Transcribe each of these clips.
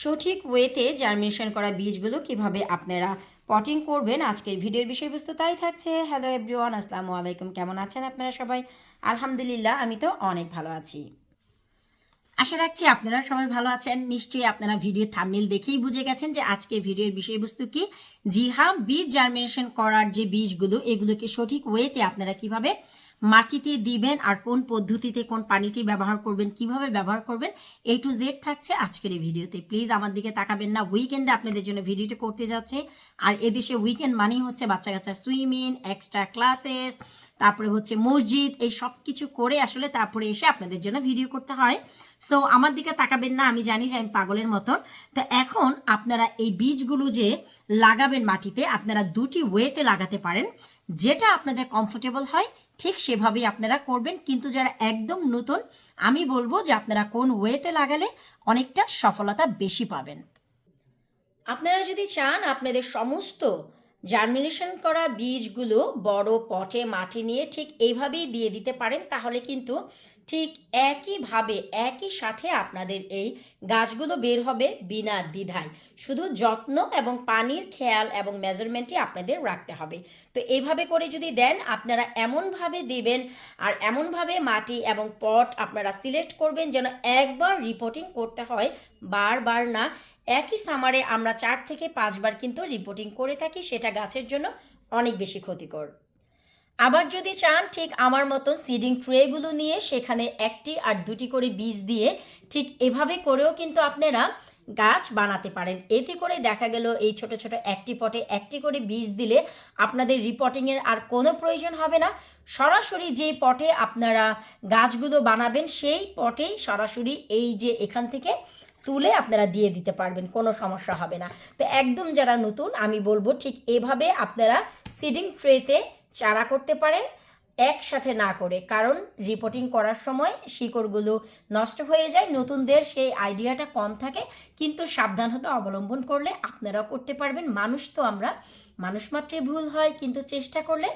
সঠিক ওয়েতে জার্মিনেশন করা বীজগুলো কীভাবে আপনারা পটিং করবেন, আজকের ভিডিওর বিষয়বস্তু তাই থাকছে। হ্যালো এভরিওয়ান আসসালামু আলাইকুম। কেমন আছেন আপনারা সবাই? আলহামদুলিল্লাহ, আমি তো অনেক ভালো আছি। আশা রাখছি আপনারা সবাই ভালো আছেন। নিশ্চয়ই আপনারা ভিডিও থামনেল দেখেই বুঝে গেছেন যে আজকে ভিডিওর বিষয়বস্তু কি। জি হ্যাঁ বীজ জার্মিনেশন করার যে বীজগুলো, এগুলোকে সঠিক ওয়েতে আপনারা কীভাবে মাটিতে দিবেন আর কোন পদ্ধতিতে কোন পানিটি ব্যবহার করবেন, কীভাবে ব্যবহার করবেন এই টু জেড থাকছে আজকের এই ভিডিওতে। প্লিজ আমার দিকে তাকাবেন না। উইকেন্ডে আপনাদের জন্য ভিডিওটি করতে যাচ্ছে। আর এদেশে উইকেন্ড মানেই হচ্ছে বাচ্চা কাচ্চা সুইমিং এক্সট্রা ক্লাসেস তারপরে হচ্ছে মসজিদ, এই সব কিছু করে আসলে তারপরে এসে আপনাদের জন্য ভিডিও করতে হয়। সো আমার দিকে তাকাবেন না, আমি জানি যে আমি পাগলের মতন। তো এখন আপনারা এই বীজগুলো যে লাগাবেন মাটিতে, আপনারা দুটি ওয়েতে লাগাতে পারেন, যেটা আপনাদের কমফোর্টেবল হয় ঠিক সেভাবেই আপনারা করবেন। কিন্তু যারা একদম নতুন, আমি বলব যে আপনারা কোন ওয়েতে লাগালে অনেকটা সফলতা বেশি পাবেন। আপনারা যদি চান আপনাদের সমস্ত জার্মিনেশন করা বীজগুলো বড় পটে, মাটি নিয়ে ঠিক এইভাবেই দিয়ে দিতে পারেন, তাহলে কিন্তু ঠিক একইভাবে একই সাথে আপনাদের এই গাছগুলো বের হবে বিনা দ্বিধায়। শুধু যত্ন এবং পানির খেয়াল এবং মেজারমেন্টই আপনাদের রাখতে হবে। তো এইভাবে করে যদি দেন, আপনারা এমনভাবে দিবেন আর এমনভাবে মাটি এবং পট আপনারা সিলেক্ট করবেন যেন একবার রিপোর্টিং করতে হয়, বারবার না। একই সামারে আমরা চার থেকে পাঁচবার কিন্তু রিপোর্টিং করে থাকি, সেটা গাছের জন্য অনেক বেশি ক্ষতিকর। আবার যদি চান, ঠিক আমার মতো সিডিং ট্রেগুলো নিয়ে সেখানে একটি আর দুটি করে বীজ দিয়ে ঠিক এভাবে করেও কিন্তু আপনারা গাছ বানাতে পারেন। এতে করে দেখা গেল এই ছোট ছোট একটি পটে একটি করে বীজ দিলে আপনাদের রিপোর্টিংয়ের আর কোনো প্রয়োজন হবে না। সরাসরি যে পটে আপনারা গাছগুলো বানাবেন, সেই পটেই সরাসরি এই যে এখান থেকে তুলে আপনারা দিয়ে দিতে পারবেন, কোনো সমস্যা হবে না। তো একদম যারা নতুন, আমি বলব ঠিক এভাবে আপনারা সিডিং ট্রেতে চারা করতে পারেন, একসাথে না করে। কারণ রিপোর্টিং করার সময় শিকড়গুলো নষ্ট হয়ে যায়, নতুনদের সেই আইডিয়াটা কম থাকে। কিন্তু সাবধান হতে অবলম্বন করলে আপনারাও করতে পারবেন। মানুষ তো আমরা, মানুষ মাত্রই ভুল হয়, কিন্তু চেষ্টা করলে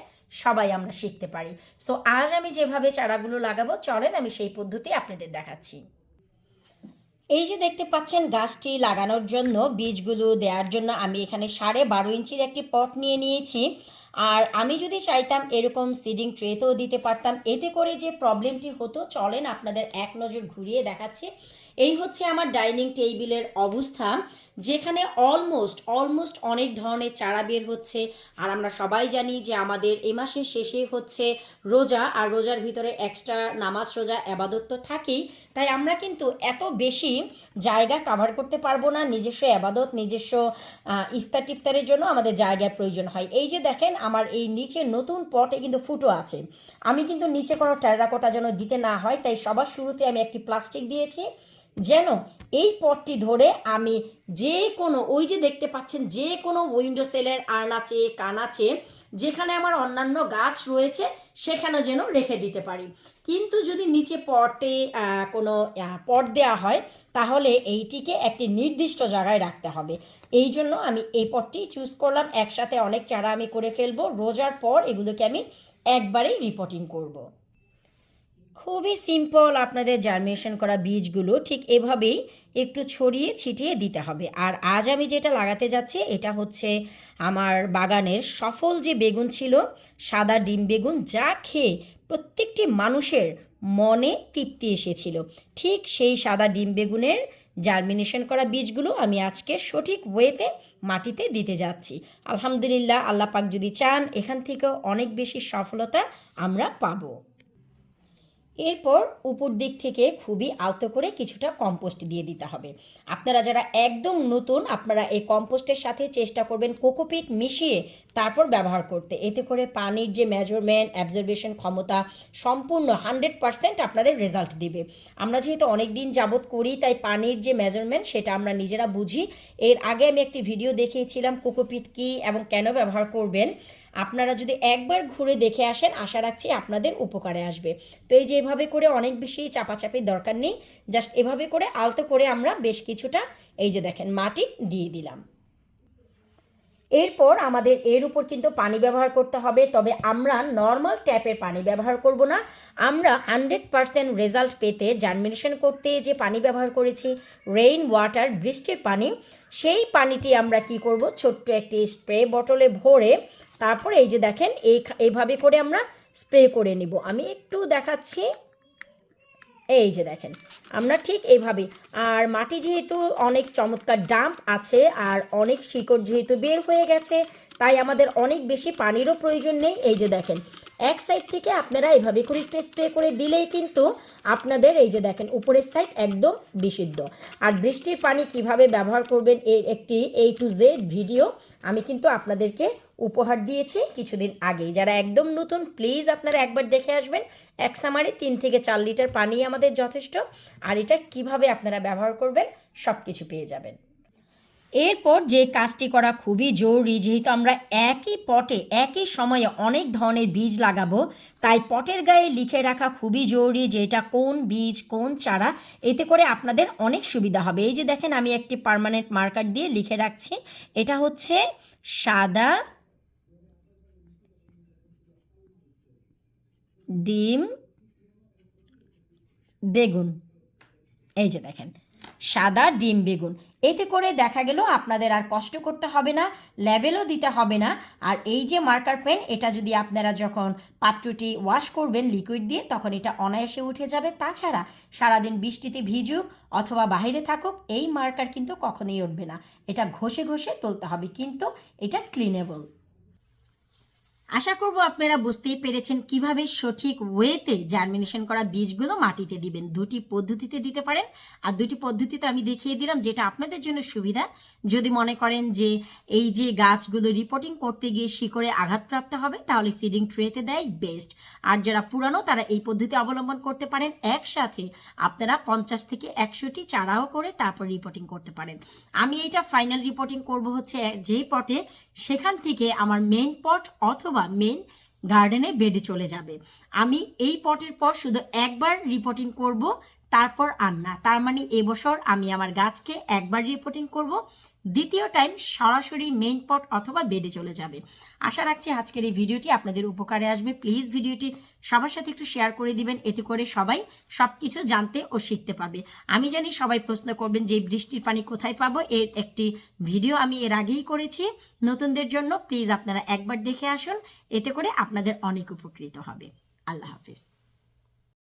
সবাই আমরা শিখতে পারি। সো আজ আমি যেভাবে চারাগুলো লাগাবো, চলেন আমি সেই পদ্ধতি আপনাদের দেখাচ্ছি। এই যে দেখতে পাচ্ছেন, গাছটি লাগানোর জন্য, বীজগুলো দেওয়ার জন্য আমি এখানে সাড়ে বারো ইঞ্চির একটি পট নিয়ে নিয়েছি। আর আমি যদি চাইতাম এরকম সিডিং ট্রেতেও দিতে পারতাম। এতে করে যে প্রবলেমটি হতো, চলেন আপনাদের এক নজর ঘুরিয়ে দেখাচ্ছি। এই হচ্ছে আমার ডাইনিং টেবিলের অবস্থা, যেখানে অলমোস্ট অলমোস্ট অনেক ধরনের চারা বের হচ্ছে। আর আমরা সবাই জানি যে আমাদের এ মাসের শেষে হচ্ছে রোজা, আর রোজার ভিতরে এক্সট্রা নামাজ, রোজা, আবাদত তো থাকেই। তাই আমরা কিন্তু এত বেশি জায়গা কাভার করতে পারব না, নিজস্ব আবাদত, নিজস্ব ইফতার টিফতারের জন্য আমাদের জায়গার প্রয়োজন হয়। এই যে দেখেন, আমার এই নিচে নতুন পটে কিন্তু ফুটো আছে। আমি কিন্তু নিচে কোনো টেরাকোটা যেন দিতে না হয়, তাই সবার শুরুতে আমি একটি প্লাস্টিক দিয়েছি। যেন এই পটটি ধরে আমি যে কোনো, ওই যে দেখতে পাচ্ছেন যে কোনো উইন্ডো সেলের আনাচে কানাচে যেখানে আমার অন্যান্য গাছ রয়েছে, সেখানে যেন রেখে দিতে পারি। কিন্তু যদি নিচে পটে কোনো পট দেওয়া হয়, তাহলে এইটিকে একটি নির্দিষ্ট জায়গায় রাখতে হবে। এই জন্য আমি এই পটটি চুজ করলাম। একসাথে অনেক চারা আমি করে ফেলব। রোজার পর এগুলোকে আমি একবারেই রিপোর্টিং করব। খুবই সিম্পল আপনাদের জার্মিনেশন করা বীজগুলো ঠিক এভাবেই একটু ছড়িয়ে ছিটিয়ে দিতে হবে। আর আজ আমি যেটা লাগাতে যাচ্ছি, এটা হচ্ছে আমার বাগানের সফল যে বেগুন ছিল, সাদা ডিম বেগুন যা খেয়ে প্রত্যেকটি মানুষের মনে তৃপ্তি এসেছিল। ঠিক সেই সাদা ডিম বেগুনের জার্মিনেশন করা বীজগুলো আমি আজকে সঠিক ওয়েতে মাটিতে দিতে যাচ্ছি। আলহামদুলিল্লাহ, আল্লাহ পাক যদি চান, এখান থেকেও অনেক বেশি সফলতা আমরা পাবো। এরপর উপর দিক থেকে খুবই আলতো করে কিছুটা কম্পোস্ট দিয়ে দিতে হবে। আপনারা যারা একদম নতুন, আপনারা এই কম্পোস্টের সাথে চেষ্টা করবেন কোকোপিট মিশিয়ে তারপর ব্যবহার করতে। এতে করে পানির যে মেজারমেন্ট অ্যাবজর্বেশন ক্ষমতা সম্পূর্ণ হান্ড্রেড পারসেন্ট আপনাদের রেজাল্ট দিবে। আমরা যেহেতু অনেক দিন যাবত করি, তাই পানির যে মেজারমেন্ট সেটা আমরা নিজেরা বুঝি। এর আগে আমি একটি ভিডিও দেখিয়েছিলাম কোকোপিট কী এবং কেন ব্যবহার করবেন। আপনারা যদি একবার ঘুরে দেখে আসেন, আশা রাখছি আপনাদের উপকারে আসবে। তো এই যে এভাবে করে অনেক বেশি চাপাচাপির দরকার নেই, জাস্ট এভাবে করে আলতো করে আমরা বেশ কিছুটা এই যে দেখেন মাটি দিয়ে দিলাম। এরপর আমাদের এর উপর কিন্তু পানি ব্যবহার করতে হবে, তবে আমরা নর্মাল ট্যাপের পানি ব্যবহার করব না। আমরা হান্ড্রেড পারসেন্ট রেজাল্ট পেতে জার্মিনেশন করতে যে পানি ব্যবহার করেছি রেইন ওয়াটার বৃষ্টির পানি, সেই পানিটি আমরা কি করব? ছোট্ট একটি স্প্রে বটলে ভরে তারপর এই যে দেখেন, এই এইভাবে করে আমরা স্প্রে করে নিব। আমি একটু দেখাচ্ছি। এই যে দেখেন, আমরা ঠিক এইভাবে, আর মাটি যেহেতু অনেক চমৎকার ডাম্প আছে, আর অনেক শিকড় যেহেতু বের হয়ে গেছে, তাই আমাদের অনেক বেশি পানিরও প্রয়োজন নেই। এই যে দেখেন এক সাইড থেকে আপনারা এভাবে করে একটু স্প্রে করে দিলেই কিন্তু আপনাদের এই যে দেখেন, উপরের সাইড একদম বিশুদ্ধ। আর বৃষ্টির পানি কীভাবে ব্যবহার করবেন এর একটি এই টু জেড ভিডিও আমি কিন্তু আপনাদেরকে উপহার দিয়েছি কিছুদিন আগেই। যারা একদম নতুন প্লিজ আপনারা একবার দেখে আসবেন। এক সামারে তিন থেকে চার লিটার পানি আমাদের যথেষ্ট। আর এটা কীভাবে আপনারা ব্যবহার করবেন সব কিছু পেয়ে যাবেন। এরপর যে কাজটি করা খুবই জরুরি, যেহেতু আমরা একই পটে, একই সময়ে অনেক ধরনের বীজ লাগাবো, তাই পটের গায়ে লিখে রাখা খুবই জরুরি যে এটা কোন বীজ, কোন চারা, এতে করে আপনাদের অনেক সুবিধা হবে। এই যে দেখেন, আমি একটি পার্মানেন্ট মার্কার দিয়ে লিখে রাখছি। এটা হচ্ছে সাদা ডিম বেগুন। এই যে দেখেন, সাদা ডিম বেগুন। এতে করে দেখা গেল আপনাদের আর কষ্ট করতে হবে না লেভেলও দিতে হবে না। আর এই যে মার্কার পেন এটা যদি আপনারা যখন পাত্রটি ওয়াশ করবেন লিকুইড দিয়ে, তখন এটা অনায়াসে উঠে যাবে। তাছাড়া সারাদিন বৃষ্টিতে ভিজুক অথবা বাহিরে থাকুক, এই মার্কার কিন্তু কখনোই উঠবে না। এটা ঘষে ঘষে তুলতে হবে, কিন্তু এটা ক্লিনেবল আশা করব আপনারা বুঝতেই পেরেছেন কীভাবে সঠিক ওয়েতে জার্মিনেশন করা বীজগুলো মাটিতে দিবেন। দুটি পদ্ধতিতে দিতে পারেন। আর দুটি পদ্ধতিতে আমি দেখিয়ে দিলাম যেটা আপনাদের জন্য সুবিধা। যদি মনে করেন যে এই যে গাছগুলো রিপোর্টিং করতে গিয়ে শিকড়ে আঘাতপ্রাপ্ত হবে, তাহলে সিডিং ট্রেতে দেয় বেস্ট আর যারা পুরানো, তারা এই পদ্ধতি অবলম্বন করতে পারেন। একসাথে আপনারা পঞ্চাশ থেকে একশোটি চারাও করে তারপর রিপোর্টিং করতে পারেন। আমি এইটা ফাইনাল রিপোর্টিং করব হচ্ছে যেই পটে। সেখান থেকে আমার মেন পট অথবা মেন গার্ডেনে বেডে চলে যাবে। আমি এই পটের পর শুধু একবার রিপোর্টিং করব, তারপর আর না। তার মানে এবছর আমি আমার গাছকে একবার রিপোর্টিং করব দ্বিতীয় টাইম সরাসরি মেইন পট অথবা বেডে চলে যাবে। আশা রাখছি আজকের এই ভিডিওটি আপনাদের উপকারে আসবে। প্লিজ ভিডিওটি সবার সাথে একটু শেয়ার করে দিবেন। এতে করে সবাই সব কিছু জানতে ও শিখতে পাবে। আমি জানি সবাই প্রশ্ন করবেন যে বৃষ্টির পানি কোথায় পাবো? এর একটি ভিডিও আমি এর আগেই করেছি। নতুনদের জন্য প্লিজ আপনারা একবার দেখে আসুন। এতে করে আপনাদের অনেক উপকৃত হবে। আল্লাহ হাফিজ।